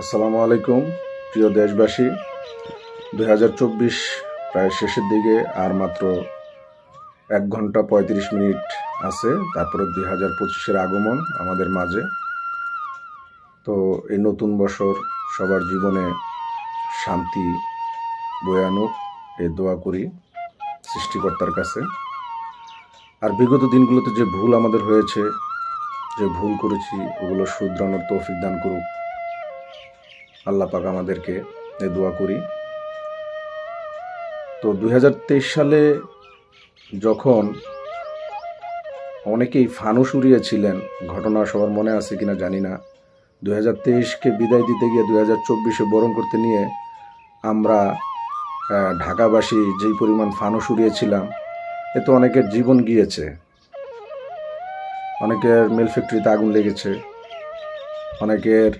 আসসালামু আলাইকুম, প্রিয় দেশবাসী। দুই হাজার চব্বিশ প্রায় শেষের দিকে আর মাত্র এক ঘণ্টা পঁয়ত্রিশ মিনিট আছে, তারপরে দুই হাজার পঁচিশের আগমন আমাদের মাঝে। তো এই নতুন বছর সবার জীবনে শান্তি বয়ে আনুক, এই দোয়া করি সৃষ্টিকর্তার কাছে। আর বিগত দিনগুলোতে যে ভুল আমাদের হয়েছে, যে ভুল করেছি, ওগুলো শুধরানোর তৌফিক দান করুক। আল্লাহ পাক আমাদেরকে দোয়া করি। তো দু হাজার তেইশ সালে যখন অনেকেই ফানুস উড়িয়েছিলেন, ঘটনা সবার মনে আছে কিনা জানি না। দুই হাজার তেইশকে বিদায় দিতে গিয়ে দুই হাজার চব্বিশে বরণ করতে নিয়ে আমরা ঢাকাবাসী যেই পরিমাণ ফানুস উড়িয়েছিলাম এতে অনেকের জীবন গিয়েছে। অনেকের মিল ফ্যাক্টরিতে আগুন লেগেছে। অনেকের